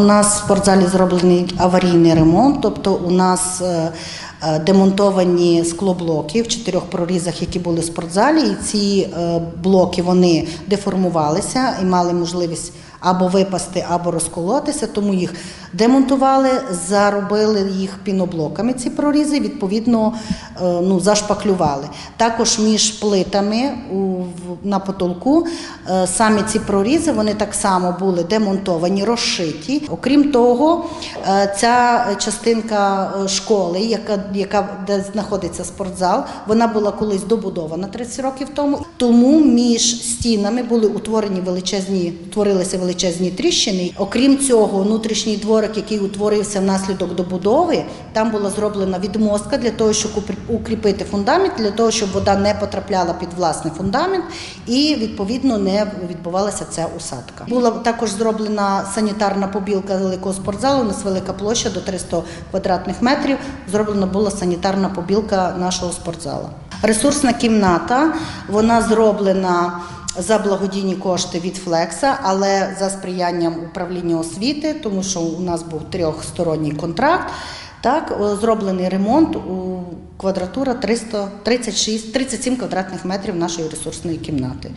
У нас в спортзалі зроблений аварійний ремонт, тобто у нас е, е, демонтовані склоблоки в чотирьох прорізах, які були в спортзалі, і ці е, блоки вони деформувалися і мали можливість або випасти, або розколотися, тому їх демонтували, заробили їх піноблоками. Ці прорізи, відповідно, е, ну зашпаклювали. Також між плитами на потолку е, самі ці прорізи вони так само були демонтовані, розшиті. Окрім того, е, ця частинка школи, яка, яка де знаходиться спортзал, вона була колись добудована 30 років тому. Тому між стінами були утворені величезні, утворилися величезні тріщини. Окрім цього, внутрішній дворик, який утворився внаслідок добудови, там була зроблена відмостка для того, щоб укріп- укріпити фундамент, для того, щоб вода не потрапляла під власний фундамент і відповідно не відбувалася ця усадка. Була також зроблена санітарна побілка великого спортзалу. У нас велика площа до 300 квадратних метрів. Зроблена була санітарна побілка нашого спортзалу. Ресурсна кімната вона зроблена. За благодійні кошти від Флекса, але за сприянням управління освіти, тому що у нас був трьохсторонній контракт. Так, зроблений ремонт у квадратура 336, 37 квадратних метрів нашої ресурсної кімнати.